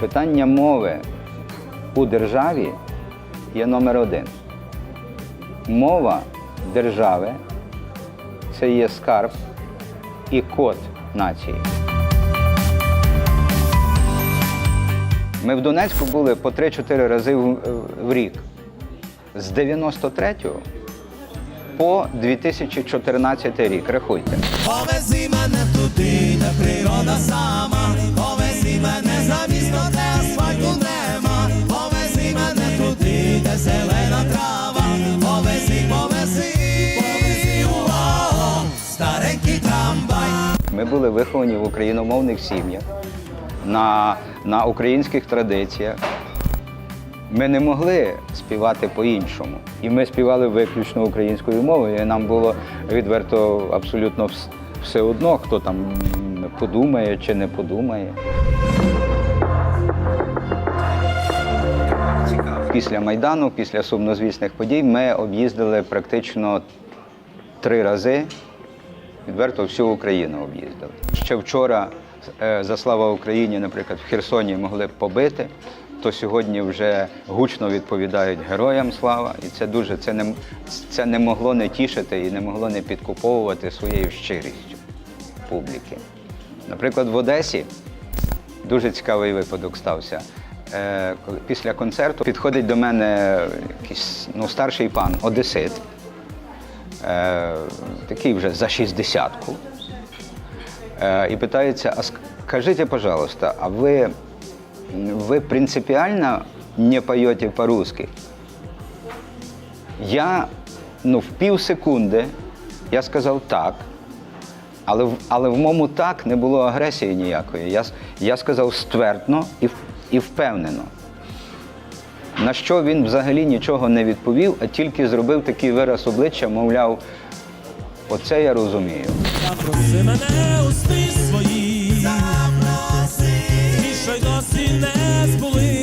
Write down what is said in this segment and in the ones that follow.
питання мови у державі є номер один. Мова держави це є скарб і код нації. Ми в Донецьку були по 3-4 рази в, рік. З 93-го по 2014 рік. Рахуйте. Повези мене туди, де природа сама, Ми були виховані в україномовних сім'ях, на, на українських традиціях. Ми не могли співати по-іншому. І ми співали виключно українською мовою. І нам було відверто абсолютно все одно, хто там подумає чи не подумає. Після Майдану, після сумнозвісних подій, ми об'їздили практично три рази відверто всю Україну об'їздили. Ще вчора е, за слава Україні, наприклад, в Херсоні могли б побити, то сьогодні вже гучно відповідають героям слава, і це дуже це не це не могло не тішити і не могло не підкуповувати своєю щирістю публіки. Наприклад, в Одесі дуже цікавий випадок стався. Е, після концерту підходить до мене якийсь ну, старший пан, одесит, е, такий вже за 60-ку, е, і питається, а скажите, пожалуйста, а ви, ви принципіально не поете по-русски? Я ну, в пів секунди я сказав так, але, але в моєму так не було агресії ніякої. Я, я сказав ствердно і, і впевнено. На що він взагалі нічого не відповів, а тільки зробив такий вираз обличчя, мовляв, оце я розумію. Запроси мене у сни свої, запроси, що й досі не збули.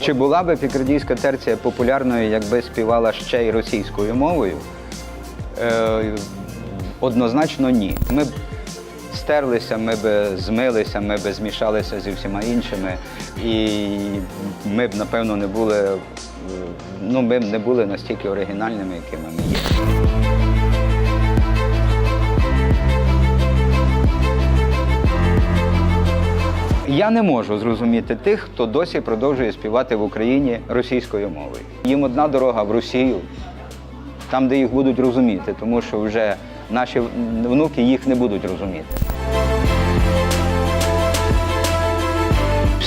Чи була би пікардійська терція популярною, якби співала ще й російською мовою? Е, однозначно ні. Ми б стерлися, ми б змилися, ми б змішалися зі всіма іншими, і ми б, напевно, не були, ну, ми б не були настільки оригінальними, якими ми є. Я не можу зрозуміти тих, хто досі продовжує співати в Україні російською мовою. Їм одна дорога в Росію, там, де їх будуть розуміти, тому що вже наші внуки їх не будуть розуміти.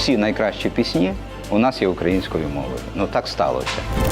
Всі найкращі пісні у нас є українською мовою. Ну так сталося.